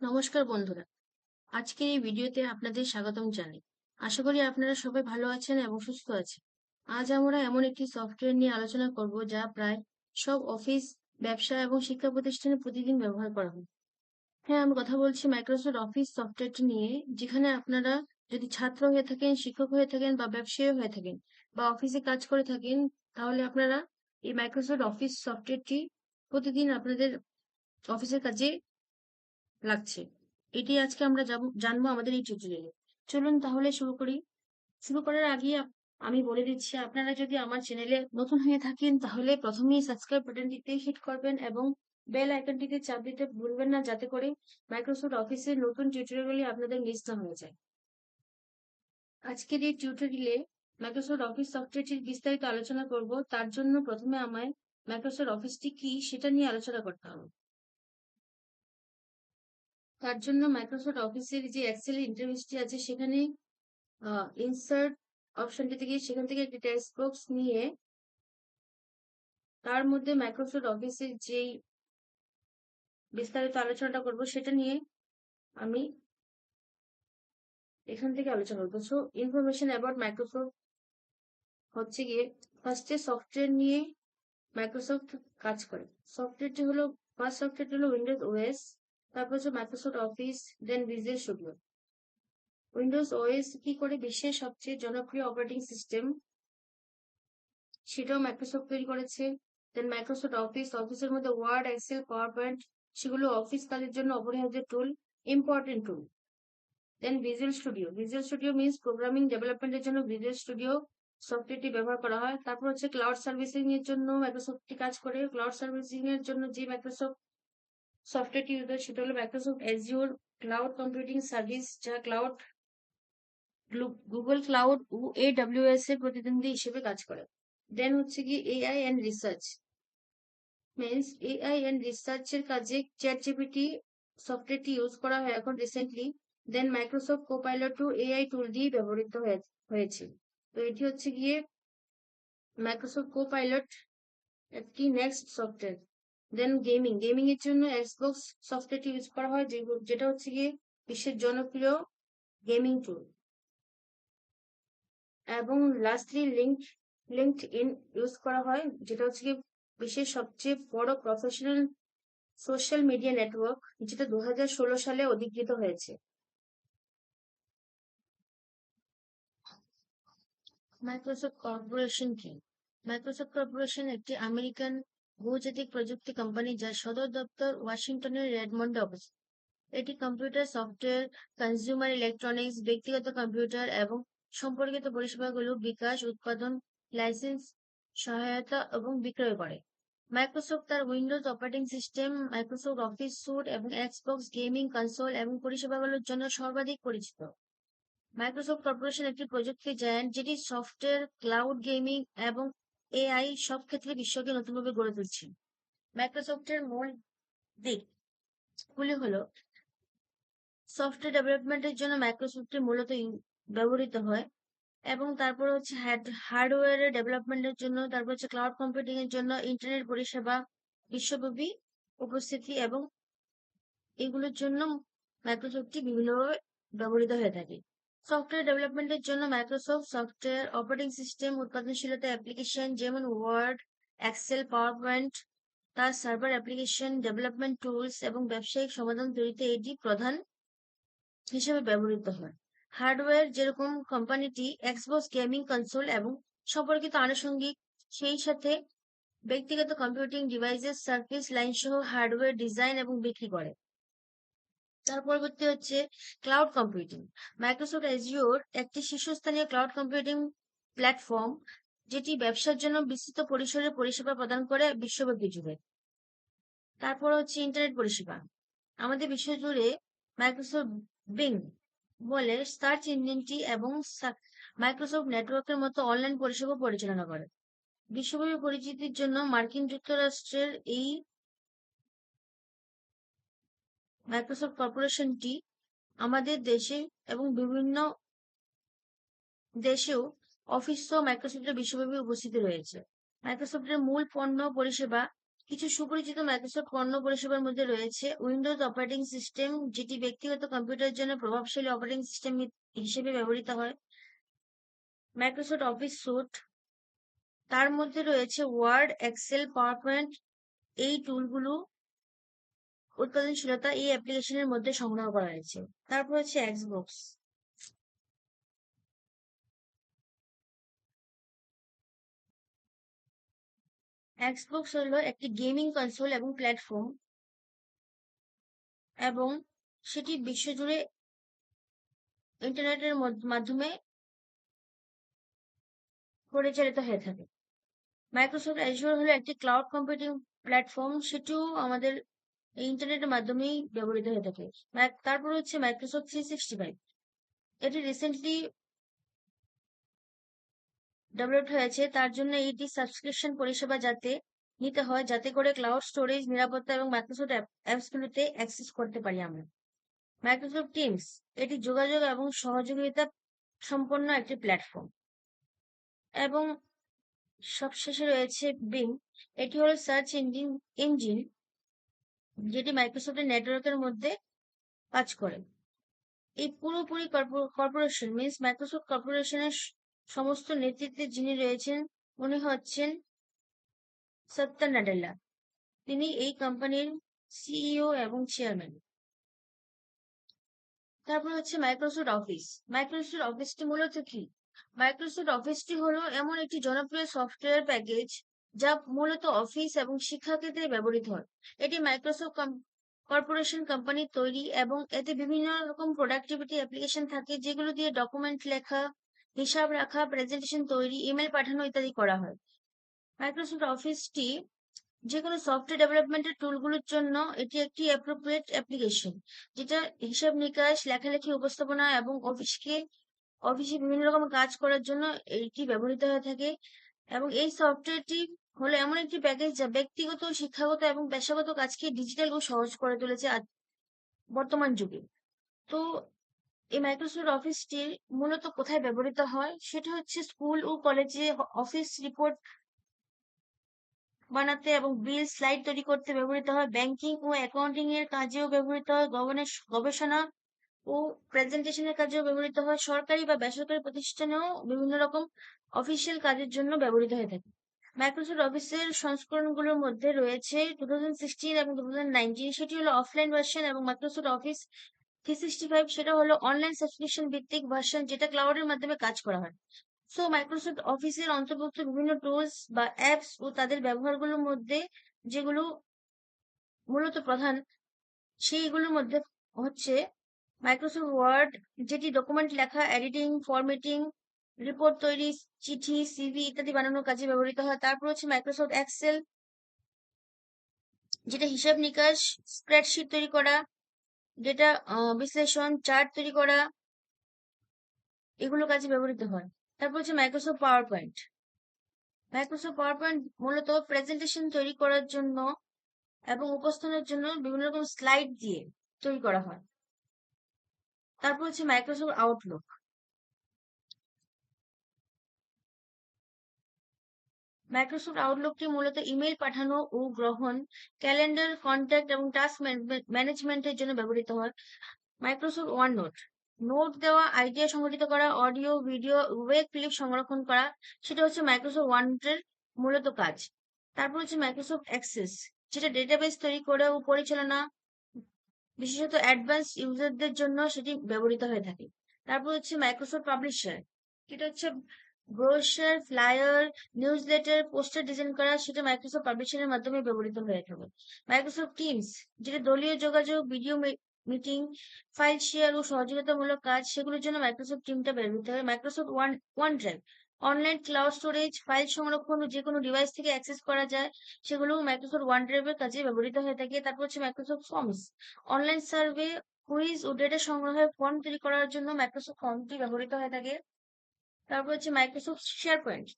নমস্কার বন্ধুরা। আজকের এই ভিডিওতে আপনাদের স্বাগতম জানাই। আশা করি আপনারা সবাই ভালো আছেন এবং সুস্থ আছেন। আজ আমরা এমন একটি সফটওয়্যার নিয়ে আলোচনা করব যা প্রায় সব অফিস ব্যবসা এবং শিক্ষা প্রতিষ্ঠানে প্রতিদিন ব্যবহার করা হয়। হ্যাঁ আমি কথা বলছি মাইক্রোসফট অফিস সফটওয়্যারটি নিয়ে, যেখানে আপনারা যদি ছাত্র হয়ে থাকেন, শিক্ষক হয়ে থাকেন বা ব্যবসায়ী হয়ে থাকেন বা অফিসে কাজ করে থাকেন, তাহলে আপনারা এই মাইক্রোসফট অফিস সফটওয়্যারটি প্রতিদিন আপনাদের অফিসের কাজে লাগছে। এটি আজকে আমরা জানব আমাদের এই টিউটোরিয়ালে চলুন তাহলে শুরু করি। শুরু করার আগে আমি বলে দিচ্ছি, আপনারা যদি আমার চ্যানেলে নতুন হয়ে থাকেন, তাহলে প্রথমেই সাবস্ক্রাইব বাটনটিতে হিট করবেন এবং বেল আইকনটিতে চাপ দিতে ভুলবেন না, যাতে করে মাইক্রোসফট অফিসের নতুন টিউটোরিয়ালগুলি আপনাদের মিস না হয়ে যায়। আজকের এই টিউটোরিয়ালে মাইক্রোসফট অফিস সফটওয়্যারটির বিস্তারিত আলোচনা করব। তার জন্য প্রথমে আমায় মাইক্রোসফট অফিসটি কি, সেটা নিয়ে আলোচনা করতে হবে। তার জন্য মাইক্রোসফট অফিসের যে এক্সেল ইন্টারভিউসটি আছে, সেখানে ইনসার্ট অপশনটি থেকে, সেখান থেকে একটি টেক্সট বক্স নিয়ে তার মধ্যে মাইক্রোসফট অফিসের যেই বিস্তারিত আলোচনাটা করব, সেটা নিয়ে আমি এখান থেকে আলোচনা করব। সো ইনফরমেশন অ্যাবাউট মাইক্রোসফট হচ্ছে গিয়ে ফার্স্টে সফটওয়্যার নিয়ে মাইক্রোসফট কাজ করে। সফটওয়্যারটি হলো ফার্স্ট সফটওয়্যারটি হলো উইন্ডোজ ওএস তারপর হচ্ছে Microsoft Office then visual studio Windows OS কি করে বিশ্বের সবচেয়ে জনপ্রিয় অপারেটিং সিস্টেম সেটাও মাইক্রোসফট তৈরি করেছে। দেন মাইক্রোসফট অফিস অফিসের মধ্যে ওয়ার্ড এক্সেল পাওয়ার পয়েন্ট সেগুলো অফিস কাজের জন্য অপরিহার্য tool important tool then Visual Studio Visual Studio means programming ডেভেলপমেন্টের জন্য ভিজুয়াল স্টুডিও সফটওয়্যারটি ব্যবহার করা হয়। তারপর হচ্ছে ক্লাউড সার্ভিসিং এর জন্য মাইক্রোসফটটি কাজ করে। ক্লাউড সার্ভিসিং এর জন্য যে মাইক্রোসফট সফটওয়্যারটি ইউজ হয় সেটা হলো Microsoft Azure cloud computing service যা ক্লাউড গুগল ক্লাউড ও এডব্লিউএস এর প্রতিদ্বন্দ্বী হিসেবে কাজ করে। দেন হচ্ছে কি AI and research means AI and রিসার্চের কাজে চ্যাট জিপিটি সফটওয়্যারটি ইউজ করা হয় এখন recently then Microsoft to AI tool দিয়ে ব্যবহৃত হয়ে- হয়েছে। তো এটি হচ্ছে গিয়ে মাইক্রোসফট কোপাইলট একটি next software then gaming gaming এর জন্য এক্সবক্স সফটওয়্যারটি ইউজ করা হয় যেটা হচ্ছে গিয়ে বিশ্বের জনপ্রিয় গেমিং টুল এবং lastly link LinkedIn use করা হয়, যেটা হচ্ছে গিয়ে বিশ্বের সবচেয়ে বড় প্রফেশনাল সোশ্যাল মিডিয়া নেটওয়ার্ক যেটা দু হাজার ষোলো সালে অধিকৃত হয়েছে। মাইক্রোসফট কর্পোরেশন কি? মাইক্রোসফট কর্পোরেশন একটি আমেরিকান বহুজাতিক প্রযুক্তি কোম্পানি যার সদর দপ্তর ওয়াশিংটনের রেডমন্ডে অবস্থিত। এটি কম্পিউটার সফটওয়্যার কনজিউমার ইলেকট্রনিক্স ব্যক্তিগত কম্পিউটার এবং সম্পর্কিত পরিষেবাগুলো বিকাশ, উৎপাদন লাইসেন্স সহায়তা এবং বিক্রয় করে। মাইক্রোসফট তার Windows operating system Microsoft Office suite এবং এক্সবক্স গেমিং কনসোল এবং পরিষেবাগুলোর জন্য সর্বাধিক পরিচিত। মাইক্রোসফট কর্পোরেশন একটি প্রযুক্তি জায়ান্ট যেটি সফটওয়্যার ক্লাউড গেমিং এবং এআই সব ক্ষেত্রে বিশ্বকে নতুনভাবে গড়ে তুলছে। মাইক্রোসফটের মূল দিক গুলি হলো সফটওয়্যার ডেভেলপমেন্টের জন্য মাইক্রোসফটটি মূলত ব্যবহৃত হয় এবং তারপর হচ্ছে হার্ডওয়্যারের ডেভেলপমেন্টের জন্য, তারপর হচ্ছে ক্লাউড কম্পিউটিং এর জন্য ইন্টারনেট পরিষেবা, বিশ্বব্যাপী উপস্থিতি এবং এগুলোর জন্য মাইক্রোসফটটি বিভিন্নভাবে ব্যবহৃত হয়ে থাকে। সফটওয়্যার ডেভেলপমেন্টের জন্য মাইক্রোসফট সফটওয়্যার অপারেটিং সিস্টেম উৎপাদনশীলতা অ্যাপ্লিকেশন যেমন ওয়ার্ড এক্সেল পাওয়ার পয়েন্ট তার সার্ভার অ্যাপ্লিকেশন ডেভেলপমেন্ট টুলস এবং ব্যবসায়িক সমাধান তৈরিতে এটি প্রধান হিসেবে ব্যবহৃত হয়। হার্ডওয়্যার যেরকম কোম্পানিটি এক্সবক্স গেমিং কনসোল এবং সম্পর্কিত আনুষঙ্গিক সেই সাথে ব্যক্তিগত কম্পিউটিং ডিভাইসের সার্ভিস লাইন সহ হার্ডওয়্যার ডিজাইন এবং বিক্রি করে। তার পরবর্তী হচ্ছে ক্লাউড কম্পিউটিং মাইক্রোসফট এজিওর একটি শীর্ষস্থানীয় ক্লাউড কম্পিউটিং প্ল্যাটফর্ম যেটি ব্যবসার জন্য বিস্তৃত পরিসরের পরিষেবা প্রদান করে বিশ্বব্যাপী জুড়ে। তারপর হচ্ছে ইন্টারনেট পরিষেবা। আমাদের বিশ্ব জুড়ে মাইক্রোসফট বিং বলে সার্চ ইঞ্জিনটি এবং মাইক্রোসফট নেটওয়ার্কের মতো অনলাইন পরিষেবা পরিচালনা করে। বিশ্বব্যাপী পরিচিতির জন্য মার্কিন যুক্তরাষ্ট্রের এই মাইক্রোসফট কর্পোরেশনটি আমাদের দেশে এবং বিভিন্ন দেশেও অফিস সহ মাইক্রোসফটের বিশ্বব্যাপী উপস্থিত রয়েছে। মাইক্রোসফটের মূল পণ্য পরিষেবা, কিছু সুপরিচিত মাইক্রোসফট পণ্য পরিষেবার মধ্যে রয়েছে উইন্ডোজ অপারেটিং সিস্টেম যেটি ব্যক্তিগত কম্পিউটারের জন্য প্রভাবশালী অপারেটিং সিস্টেম হিসেবে ব্যবহৃত হয়। মাইক্রোসফট অফিস স্যুট তার মধ্যে রয়েছে ওয়ার্ড এক্সেল পাওয়ার পয়েন্ট এই টুলগুলো উৎপাদনশীলতা এই অ্যাপ্লিকেশনের মধ্যে সংগ্রহ করা হয়েছে। তারপর হচ্ছে এক্সবক্স এক্সবক্স হলো একটি গেমিং কনসোল এবং প্ল্যাটফর্ম এবং সেটি বিশ্বজুড়ে ইন্টারনেটের মাধ্যমে পরিচালিত হয়ে থাকে। মাইক্রোসফট অ্যাজুর হলো একটি ক্লাউড কম্পিউটিং প্ল্যাটফর্ম সেটিও আমাদের ইন্টারনেটের মাধ্যমেই ব্যবহৃত হয়ে থাকে। তারপর হচ্ছে মাইক্রোসফট থ্রি সিক্সটি ফাইভ এটি রিসেন্টলি ডেভেলপ হয়েছে। তার জন্য এটি সাবস্ক্রিপশন পরিষেবা যাতে নিতে হয়, যাতে করে ক্লাউড স্টোরেজ নিরাপত্তা এবং মাইক্রোসফট অ্যাপসগুলোতে অ্যাক্সেস করতে পারি আমরা। মাইক্রোসফট টিমস এটি যোগাযোগ এবং সহযোগিতা সম্পন্ন একটি প্ল্যাটফর্ম এবং সবশেষে রয়েছে বিং এটি হলো সার্চ ইঞ্জিন ইঞ্জিন যেটি মাইক্রোসফটের নেটওয়ার্কের মধ্যে কাজ করে। এই পুরোপুরি কর্পোরেশন মিনস মাইক্রোসফট কর্পোরেশনের সমস্ত নেতৃত্বে যিনি রয়েছেন, উনি হচ্ছেন সত্য নাডেল্লা তিনি এই কোম্পানির সিইও এবং চেয়ারম্যান তারপর হচ্ছে মাইক্রোসফট অফিস মাইক্রোসফট অফিসটি মূলত কি? মাইক্রোসফট অফিসটি হলো এমন একটি জনপ্রিয় সফটওয়্যার প্যাকেজ যা মূলত অফিস এবং শিক্ষা ক্ষেত্রে ব্যবহৃত হয়। এটি মাইক্রোসফট কর্পোরেশন কোম্পানি তৈরি এবং এতে বিভিন্ন রকম প্রোডাক্টিভিটি অ্যাপ্লিকেশন থাকে যেগুলো দিয়ে ডকুমেন্ট লেখা, হিসাব রাখা প্রেজেন্টেশন তৈরি ইমেল পাঠানো ইত্যাদি করা হয়। মাইক্রোসফট অফিসটি যে কোনো সফটওয়্যার ডেভেলপমেন্টের টুলগুলোর জন্য এটি একটি অ্যাপ্রোপ্রিয়েট অ্যাপ্লিকেশন যেটা হিসাব নিকাশ, লেখালেখি উপস্থাপনা এবং অফিসকে, অফিসে বিভিন্ন রকম কাজ করার জন্য এটি ব্যবহৃত হয়ে থাকে। এবং এই সফটওয়্যারটি হলো এমন একটি প্যাকেজ যা ব্যক্তিগত, শিক্ষাগত এবং পেশাগত কাজকে ডিজিটাল ও সহজ করে তুলেছে বর্তমান যুগে। তো এই মাইক্রোসফট অফিসটি মূলত কোথায় ব্যবহৃত হয়? সেটা হচ্ছে স্কুল ও কলেজে অফিস রিপোর্ট বানাতে এবং বিল স্লাইড তৈরি করতে ব্যবহৃত হয়। ব্যাংকিং ও অ্যাকাউন্টিং এর কাজেও ব্যবহৃত হয়। গবেষণা ও প্রেজেন্টেশনের কাজেও ব্যবহৃত হয়। সরকারি বা বেসরকারি প্রতিষ্ঠানেও বিভিন্ন রকম অফিসিয়াল কাজের জন্য ব্যবহৃত হয়ে থাকে। মাইক্রোসফট অফিসের সংস্করণগুলোর মধ্যে রয়েছে টু থাউজেন্ড সিক্সটিন এবং টু থাউজেন্ড নাইনটিন সেটি হলো অফলাইন ভার্সন এবং Microsoft Office three sixty five সেটা হলো অনলাইন সাবস্ক্রিপশন ভিত্তিক ভার্সন যেটা ক্লাউডের মাধ্যমে কাজ করা হয়। সো মাইক্রোসফট অফিসের অন্তর্ভুক্ত বিভিন্ন টুলস বা অ্যাপস ও তাদের ব্যবহারগুলোর মধ্যে যেগুলো মূলত প্রধান, সেইগুলোর মধ্যে হচ্ছে মাইক্রোসফট ওয়ার্ড যেটি ডকুমেন্ট লেখা এডিটিং ফরম্যাটিং রিপোর্ট তৈরি, চিঠি সিভি ইত্যাদি বানানোর কাজে ব্যবহৃত হয়। তারপর হচ্ছে মাইক্রোসফট এক্সেল যেটা হিসাব নিকাশ স্প্রেডশিট তৈরি করা ডেটা বিশ্লেষণ চার্ট তৈরি করা, এগুলো কাজে ব্যবহৃত হয়। তারপর হচ্ছে Microsoft PowerPoint Microsoft PowerPoint মূলত প্রেজেন্টেশন তৈরি করার জন্য এবং উপস্থানের জন্য বিভিন্ন রকম স্লাইড দিয়ে তৈরি করা হয়। তারপর হচ্ছে মাইক্রোসফট আউটলুক মাইক্রোসফট আউটলুকটি মূলত ইমেল পাঠানো ও গ্রহণ ক্যালেন্ডার কন্ট্যাক্ট এবং টাস্ক ম্যানেজমেন্টের জন্য ব্যবহৃত হয়। মাইক্রোসফট ওয়ান নোট নোট দেওয়া আইডিয়া সংগঠিত করা অডিও ভিডিও ওয়েব ক্লিপ সংরক্ষণ করা, সেটা হচ্ছে মাইক্রোসফট ওয়ান নোটের মূলত কাজ। তারপর হচ্ছে মাইক্রোসফট অ্যাক্সেস যেটা ডেটাবেস তৈরি করে ও পরিচালনা, বিশেষত অ্যাডভান্স ইউজারদের জন্য সেটি ব্যবহৃত হয়ে থাকে। তারপর হচ্ছে মাইক্রোসফট পাবলিশার যেটা হচ্ছে brochure flyer newsletter poster design করা সেটা মাইক্রোসফট পাবলিশারের মাধ্যমে ব্যবহৃত হয়ে থাকে। মাইক্রোসফট টিমস যেটা দলীয় যোগাযোগ ভিডিও মিটিং ফাইল শেয়ার ও সহযোগিতামূলক কাজ, সেগুলোর জন্য মাইক্রোসফট টিমটা ব্যবহৃত হয়। Microsoft one OneDrive online cloud storage file সংরক্ষণ যে কোনো ডিভাইস থেকে অ্যাক্সেস করা যায়, সেগুলো মাইক্রোসফট ওয়ান ড্রাইভের কাজে ব্যবহৃত হয়ে থাকে। তারপর হচ্ছে Microsoft Forms online survey quiz ও ডেটা সংগ্রহের ফর্ম তৈরি করার জন্য মাইক্রোসফট ফর্মটি ব্যবহৃত হয়ে থাকে। তারপর হচ্ছে Microsoft SharePoint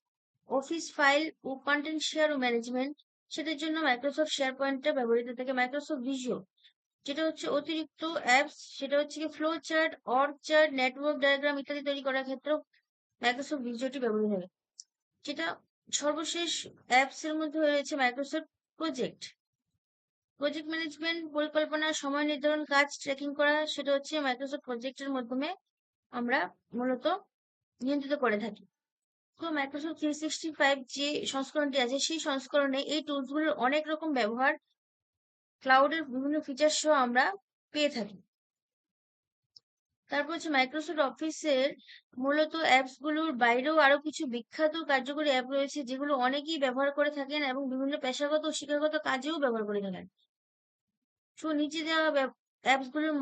office file ও কন্টেন্ট শেয়ার ও ম্যানেজমেন্ট সেটার জন্য মাইক্রোসফট শেয়ার পয়েন্টটা ব্যবহৃত থাকে মাইক্রোসফট ভিজুয়াল যেটা হচ্ছে অতিরিক্ত অ্যাপস সেটা হচ্ছে flow chart org chart network diagram ইত্যাদি তৈরি করার ক্ষেত্রেও মাইক্রোসফট ভিজুয়ালটি ব্যবহৃত হবে যেটা সর্বশেষ অ্যাপস এর মধ্যে রয়েছে মাইক্রোসফট প্রজেক্ট প্রজেক্ট ম্যানেজমেন্ট পরিকল্পনা, সময় নির্ধারণ, কাজ ট্র্যাকিং করা, সেটা হচ্ছে মাইক্রোসফট প্রজেক্টের মাধ্যমে আমরা মূলত নিয়ন্ত্রিত করে থাকি। তো মাইক্রোসফট থ্রি সিক্সটি ফাইভ যে সংস্করণটি আছে, সেই সংস্করণে এই টুলসগুলোর অনেক রকম ব্যবহার ক্লাউডের বিভিন্ন ফিচার সহ আমরা পেয়ে থাকি। তারপর হচ্ছে মাইক্রোসফট অফিসের মূলত অ্যাপসগুলোর বাইরেও আরও কিছু বিখ্যাত কার্যকরী অ্যাপ রয়েছে, যেগুলো অনেকেই ব্যবহার করে থাকেন এবং বিভিন্ন পেশাগত ও শিক্ষাগত কাজেও ব্যবহার করে থাকেন। তো নিচে দেওয়া অ্যাপসগুলোর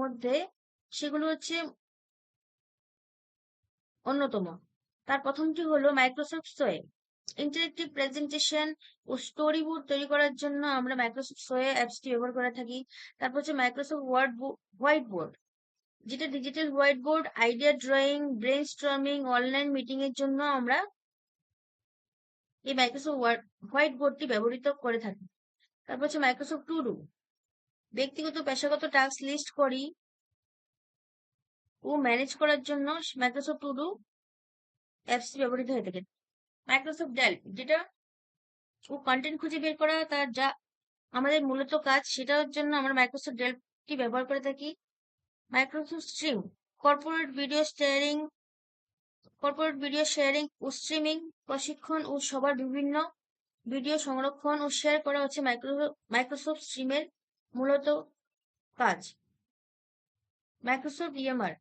মধ্যে সেগুলো হচ্ছে অন্যতম। তার প্রথমটি হলো মাইক্রোসফট সোয়ে ইন্টারেক্টিভ প্রেজেন্টেশন ও স্টোরি বোর্ড তৈরি করার জন্য আমরা মাইক্রোসফট সোয়ে অ্যাপসটি ব্যবহার করে থাকি। তারপর হচ্ছে মাইক্রোসফট ওয়ার্ড হোয়াইট বোর্ড যেটা digital whiteboard idea drawing brainstorming online meeting এর জন্য আমরা এই মাইক্রোসফট ওয়ার্ড হোয়াইট বোর্ডটি ব্যবহৃত করে থাকি। তারপর হচ্ছে মাইক্রোসফট টু ডু ব্যক্তিগত পেশাগত টাস্ক লিস্ট করি। ও ম্যানেজ করার জন্য মাইক্রোসফট টু ডু অ্যাপসটি ব্যবহৃত হয়ে থাকে মাইক্রোসফট ডেল যেটা ও কন্টেন্ট খুঁজে বের করা তার যা আমাদের মূলত কাজ, সেটার জন্য আমরা মাইক্রোসফট ডেলটি ব্যবহার করে থাকি? Microsoft Stream corporate video sharing corporate video sharing ও স্ট্রিমিং প্রশিক্ষণ ও সবার বিভিন্ন ভিডিও সংরক্ষণ ও শেয়ার করা হচ্ছে মাইক্রোসফট স্ট্রিমের মূলত কাজ। মাইক্রোসফট ইএমআর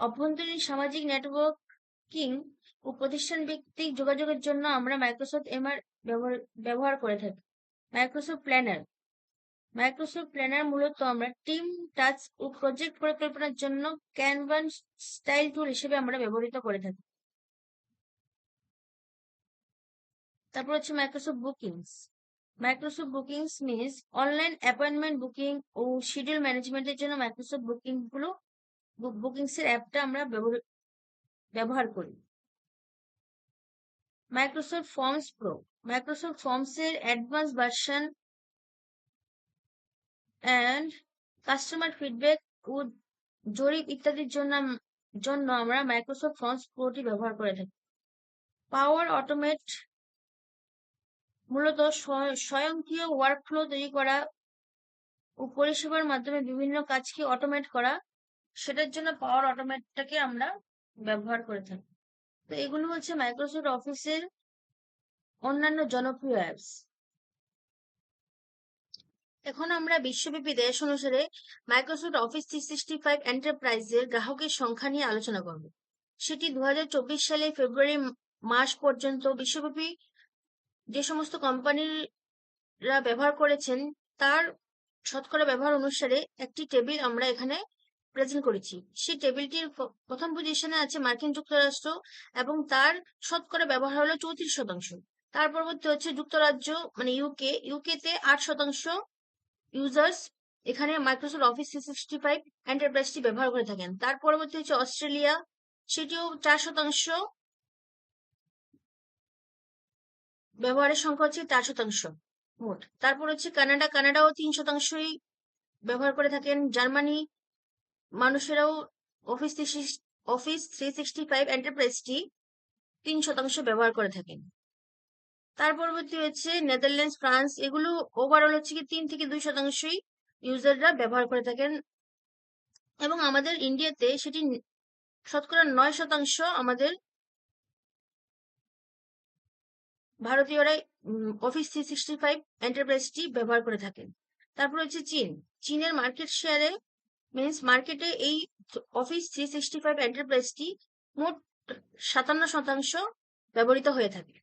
অভ্যন্তরীণ সামাজিক নেটওয়ার্কিং ও প্রতিষ্ঠান ভিত্তিক যোগাযোগের জন্য আমরা মাইক্রোসফট এমআর ব্যবহার করে থাকি। মাইক্রোসফট প্ল্যানার মাইক্রোসফট প্ল্যানার মূলত আমরা টিম টাচ ও প্রজেক্ট পরিকল্পনার জন্য ক্যানভান স্টাইল টুল হিসেবে আমরা ব্যবহৃত করে থাকি। তারপর হচ্ছে Microsoft Bookings Microsoft Bookings means online appointment booking ও শিডিউল ম্যানেজমেন্টের জন্য মাইক্রোসফট বুকিংগুলো বুকিংস এর অ্যাপটা আমরা ব্যবহার করি। Microsoft Forms Pro Microsoft Forms এর advance version and customer feedback ও জরিপ ইত্যাদির জন্য জন্য আমরা মাইক্রোসফট ফর্মস প্রোটি ব্যবহার করে থাকি। পাওয়ার অটোমেট মূলত স্বয়ংক্রিয় ওয়ার্কফ্লো তৈরি করা ও পরিষেবার মাধ্যমে বিভিন্ন কাজকে অটোমেট করা সেটার জন্য পাওয়ার অটোমেটটাকে আমরা ব্যবহার করে থাকি। তো এগুলো হচ্ছে মাইক্রোসফট অফিসের অন্যান্য জনপ্রিয় অ্যাপস এখন আমরা বিশ্বব্যাপী দেশ অনুসারে Microsoft Office three sixty five এন্টারপ্রাইজের গ্রাহকের সংখ্যা নিয়ে আলোচনা করব। সেটি দু হাজার চব্বিশ সালে ফেব্রুয়ারি মাস পর্যন্ত বিশ্বব্যাপী যে সমস্ত কোম্পানিরা ব্যবহার করেছেন, তার শতকরা ব্যবহার অনুসারে একটি টেবিল আমরা এখানে প্রেজেন্ট করেছি। সেই টেবিলটির প্রথম পজিশনে আছে মার্কিন যুক্তরাষ্ট্র এবং তার শতকরা ব্যবহার হলো চৌত্রিশ শতাংশ। তার পরবর্তী হচ্ছে যুক্তরাজ্য মানে ইউকে ইউকে তে আট শতাংশ ইউজার্স এখানে Microsoft Office three sixty five এন্টারপ্রাইজটি ব্যবহার করে থাকেন। তার পরবর্তী হচ্ছে অস্ট্রেলিয়া। সেটিও চার শতাংশ ব্যবহারের সংখ্যা হচ্ছে চার শতাংশ মোট। তারপর হচ্ছে কানাডা। কানাডাও তিন শতাংশই ব্যবহার করে থাকেন। জার্মানি মানুষেরাও office office three sixty five এন্টারপ্রাইজটি তিন শতাংশ ব্যবহার করে থাকেন। তার পরবর্তী হচ্ছে নেদারল্যান্ডস ফ্রান্স এগুলো ওভারঅল হচ্ছে কি তিন থেকে দুই শতাংশই ইউজাররা ব্যবহার করে থাকেন। এবং আমাদের ইন্ডিয়াতে সেটি শতকরা নয় শতাংশ আমাদের ভারতীয়রাই অফিস থ্রি সিক্সটি ফাইভ এন্টারপ্রাইজটি ব্যবহার করে থাকেন। তারপর হচ্ছে চীন। চীনের মার্কেট শেয়ারে মিনস মার্কেটে এই অফিস থ্রি সিক্সটি ফাইভ এন্টারপ্রাইজটি মোট সাতান্ন শতাংশ ব্যবহৃত হয়ে থাকে।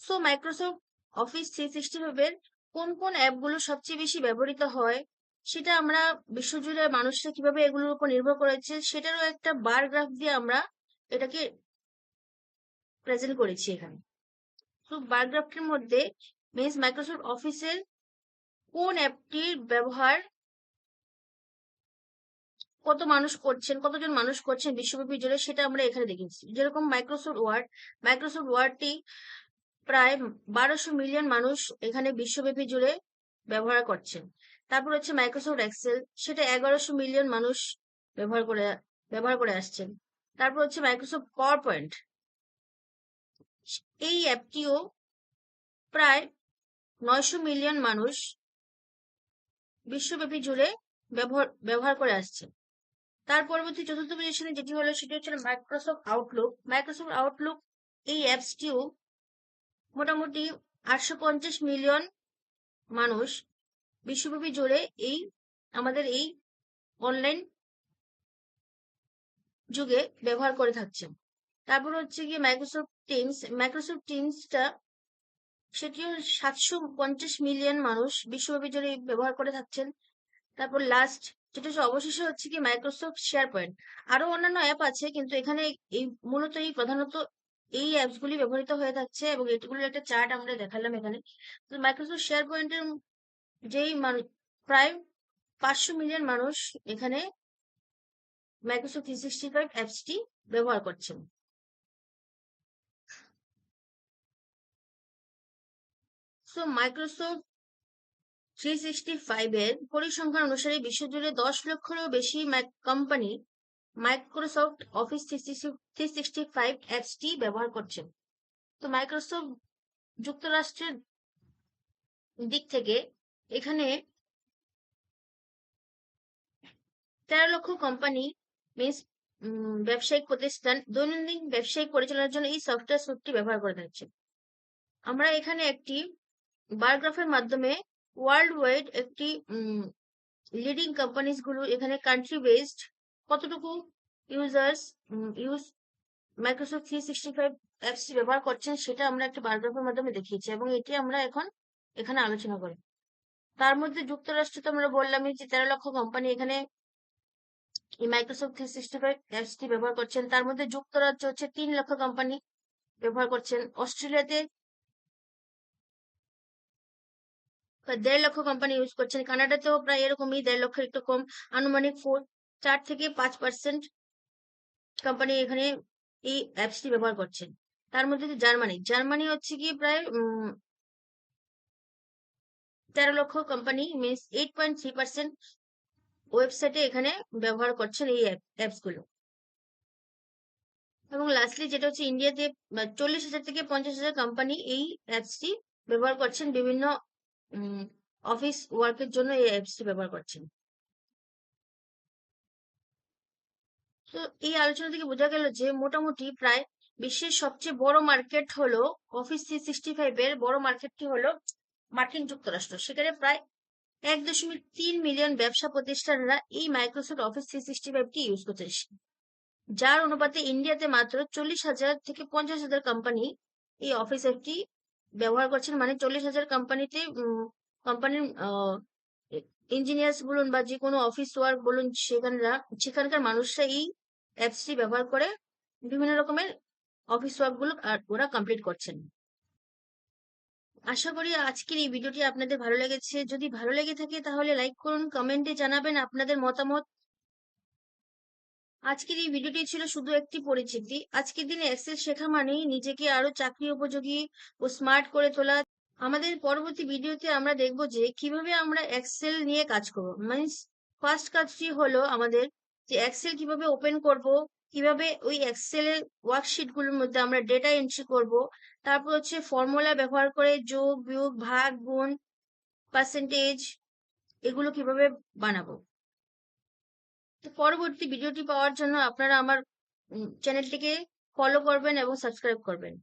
So Microsoft office three sixty ফাইভের কোন কোন অ্যাপগুলো সবচেয়ে বেশি ব্যবহৃত হয়, সেটা আমরা বিশ্বজুড়ে মানুষরা কীভাবে এগুলোর উপর নির্ভর করেছে, সেটারও একটা বার গ্রাফ দিয়ে আমরা এটাকে প্রেজেন্ট করেছি এখানে। তো বার গ্রাফটির মধ্যে মিনস মাইক্রোসফট অফিসের কোন অ্যাপটির ব্যবহার কত মানুষ করছেন, কতজন মানুষ করছেন বিশ্বব্যাপী জুড়ে সেটা আমরা এখানে দেখেছি যেরকম মাইক্রোসফট ওয়ার্ড মাইক্রোসফট ওয়ার্ডটি প্রায় বারোশো মিলিয়ন মানুষ এখানে বিশ্বব্যাপী জুড়ে ব্যবহার করছেন। তারপর হচ্ছে মাইক্রোসফট এক্সেল সেটা এগারোশো মিলিয়ন মানুষ ব্যবহার করে ব্যবহার করে আসছেন। তারপর হচ্ছে মাইক্রোসফট পাওয়ার পয়েন্ট এই অ্যাপটিও প্রায় নয়শো মিলিয়ন মানুষ বিশ্বব্যাপী জুড়ে ব্যবহার ব্যবহার করে আসছে তার পরবর্তী চতুর্থ পজিশনে যেটি হলো সেটি হচ্ছে মাইক্রোসফট আউটলুক মাইক্রোসফট আউটলুক এই অ্যাপসটিও মোটামুটি আটশো পঞ্চাশ মিলিয়ন মানুষ বিশ্বব্যাপী জুড়ে এই, আমাদের এই অনলাইন যুগে ব্যবহার করে থাকছেন তারপর হচ্ছে গিয়ে মাইক্রোসফট টিমস মাইক্রোসফট টিমসটা সেটিও সাতশো পঞ্চাশ মিলিয়ন মানুষ বিশ্বব্যাপী জুড়ে ব্যবহার করে থাকছেন। তারপর লাস্ট যেটা হচ্ছে অবশেষে হচ্ছে কি মাইক্রোসফট শেয়ার পয়েন্ট আরও অন্যান্য অ্যাপ আছে, কিন্তু এখানে এই মূলত এই প্রধানত এই অ্যাপস গুলি ব্যবহৃত হয়ে থাকছে এবং এগুলোর একটা চার্ট আমরা দেখালাম এখানে। মাইক্রোসফট শেয়ার পয়েন্টের যেই প্রায় পাঁচশো মিলিয়ন মানুষ এখানে মাইক্রোসফট থ্রি সিক্সটি ফাইভ অ্যাপসটি ব্যবহার করছেন so Microsoft three sixty five এর পরিসংখ্যান অনুসারে বিশ্বজুড়ে দশ লক্ষেরও বেশি company Microsoft Office three sixty five অ্যাপসটি ব্যবহার করছেন তো মাইক্রোসফট যুক্তরাষ্ট্রের দিক থেকে এখানে তেরো লক্ষ কোম্পানি মিনস ব্যবসায়িক প্রতিষ্ঠান, দৈনন্দিন ব্যবসায়িক পরিচালনার জন্য এই সফটওয়্যার স্যুটটি ব্যবহার করে থাকছে আমরা এখানে একটি বারগ্রাফের মাধ্যমে ওয়ার্ল্ড ওয়াইড একটি লিডিং কোম্পানিজগুলো এখানে কান্ট্রি বেসড কতটুকু users use Microsoft three sixty five অ্যাপসটি ব্যবহার করছেন সেটা আমরা একটা বারগ্রাফের মাধ্যমে দেখিয়েছি এবং এটি আমরা এখন এখানে আলোচনা করি। তার মধ্যে যুক্তরাষ্ট্র তো আমরা বললামই যে তেরো লক্ষ কোম্পানি এখানে মাইক্রোসফট থ্রি সিক্সটি ফাইভ অ্যাপসটি ব্যবহার করছেন। তার মধ্যে যুক্তরাজ্য হচ্ছে তিন লক্ষ কোম্পানি ব্যবহার করছেন। অস্ট্রেলিয়াতে দেড় লক্ষ কোম্পানি ইউজ করছেন। কানাডাতেও প্রায় এরকমই দেড় লক্ষের একটু কম। আনুমানিক ফোর চার থেকে পাঁচ পার্সেন্ট কোম্পানি এখানে এই অ্যাপসটি ব্যবহার করছেন। তার মধ্যে জার্মানি। জার্মানি হচ্ছে কি প্রায় তেরো লক্ষ company means eight point three percent ওয়েবসাইটে এখানে ব্যবহার করছেন এই অ্যাপসগুলো। এবং লাস্টলি যেটা হচ্ছে ইন্ডিয়াতে চল্লিশ হাজার থেকে পঞ্চাশ হাজার কোম্পানি এই অ্যাপসটি ব্যবহার করছেন বিভিন্ন অফিস ওয়ার্কের জন্য এই অ্যাপসটি ব্যবহার করছেন। তো এই আলোচনা থেকে বোঝা গেল যে মোটামুটি প্রায় বিশ্বের সবচেয়ে বড় মার্কেট হলো অফিস থ্রি সিক্সটি ফাইভ এর বড় মার্কেটটি হলো মার্কিন যুক্তরাষ্ট্র। সেখানে প্রায় এক দশমিক তিন মিলিয়ন ব্যবসা প্রতিষ্ঠানরা এই মাইক্রোসফট অফিস থ্রি সিক্সটি ফাইভটি ইউজ করছে। যার অনুপাতে ইন্ডিয়াতে মাত্র চল্লিশ হাজার থেকে পঞ্চাশ হাজার কোম্পানি এই অফিস অ্যাপটি ব্যবহার করছেন মানে চল্লিশ হাজার কোম্পানিতে কোম্পানির ইঞ্জিনিয়ার্স বলুন বা যে কোনো অফিস ওয়ার্ক বলুন, সেখানরা, সেখানকার মানুষরা এই অ্যাপসটি ব্যবহার করে বিভিন্ন রকমের অফিস ওয়ার্কগুলো ওরা কমপ্লিট করছেন। আশা করি আজকের এই ভিডিওটি আপনাদের ভালো লেগেছে। যদি ভালো লেগে থাকে তাহলে লাইক করুন কমেন্টে জানাবেন আপনাদের মতামত। আজকের এই ভিডিওটি ছিল শুধু একটি পরিচিতি। আজকের দিনে এক্সেল শেখা মানেই নিজেকে আরও চাকরি উপযোগী ও স্মার্ট করে তোলা। আমাদের পরবর্তী ভিডিওতে আমরা দেখব যে কীভাবে আমরা এক্সেল নিয়ে কাজ করব। মিনস ফার্স্ট কাজটি হলো আমাদের যে এক্সেল কীভাবে ওপেন করব, কীভাবে ওই এক্সেল এর ওয়ার্কশিটগুলোর মধ্যে আমরা ডেটা এন্ট্রি করব, তারপর হচ্ছে ফর্মুলা ব্যবহার করে যোগ, বিয়োগ, ভাগ, গুণ পার্সেন্টেজ এগুলো কীভাবে বানাবো। তো পরবর্তী ভিডিওটি পাওয়ার জন্য আপনারা আমার চ্যানেলটিকে ফলো করবেন এবং সাবস্ক্রাইব করবেন।